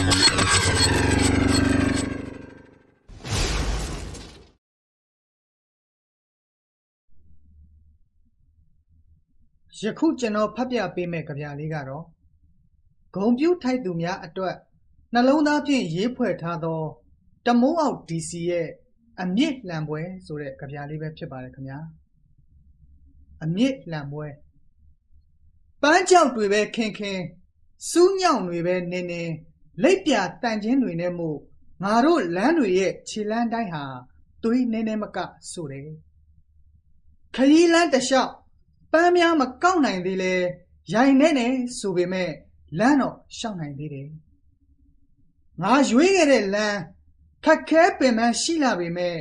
ယခုကျွန်တော်ဖတ်ပြပေးမယ့်ကြပြလေးကတော့ဂုံပြူးထိုက်သူများအတွက်နှလုံးသားဖြင့်ရေးဖွဲ့ထားသော တမိုးအောက် DC ရဲ့အမြင့်လံပွဲဆိုတဲ့ကြပြလေးပဲဖြစ်ပါတယ်ခင်ဗျာအမြင့်လံပွဲပန်းကြောက်တွေပဲခင်ခင်စူးညောင်တွေပဲနင်းနင်း လက်ပြတန်ချင်းတွေနဲ့မို့ငါတို့လမ်းတွေရဲ့ခြေလမ်းတိုင်းဟာသွေးနေနေမကဆိုတယ်ခရီးလမ်းတစ်လျှောက်ပန်းများမကောက်နိုင်သေးလဲရိုင်နေနေဆိုပေမဲ့လမ်းတော့ရှောက်နိုင်သေးတယ်ငါရွေးခဲ့တဲ့လမ်းခက်ခဲပင်ပန်းရှိလာပေမဲ့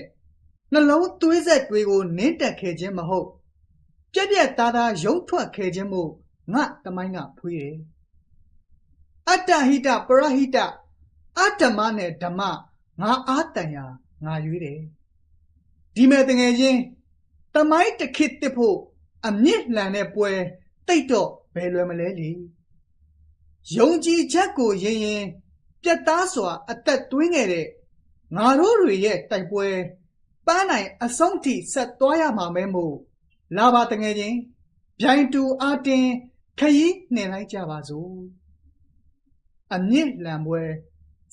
နှလုံးသွေးဆက်တွေကိုနင်းတက်ခဲ့ခြင်းမဟုတ်ပြက်ပြက်သားသားရုံထွက်ခဲ့ခြင်းမို့ငါတမိုင်းကဖွေးတယ် အတ္တဟိတပရဟိတအတ္တမနဲ့ဓမ္မငါအားတန်ရာငါရွေးတယ်ဒီမဲ့တငယ်ချင်းတမိုင်းတစ်ခေတ်တစ်ဖို့အမြင့်လှန်တဲ့ပွဲတိတ်တော့ဘယ်လွယ်မလဲလေယုံကြည်ချက်ကိုရင်ရင်ပြတ်သားစွာ အသက်သွင်းခဲ့တဲ့ငါတို့တွေရဲ့တိုက်ပွဲပန်းနိုင်အဆုံးထိဆက်သွားရမှာမဲမို့လာပါတငယ်ချင်းဗျိုင်တူအားတင်ခရီးနှင်လိုက်ကြပါစို့ အမြင့်လံပွဲ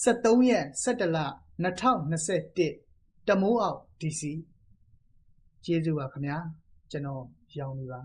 73ရက်17လ2021တမိုးအောက် DC ကျေးဇူးပါခင်ဗျာကျွန်တော်ရောင်းနေပါ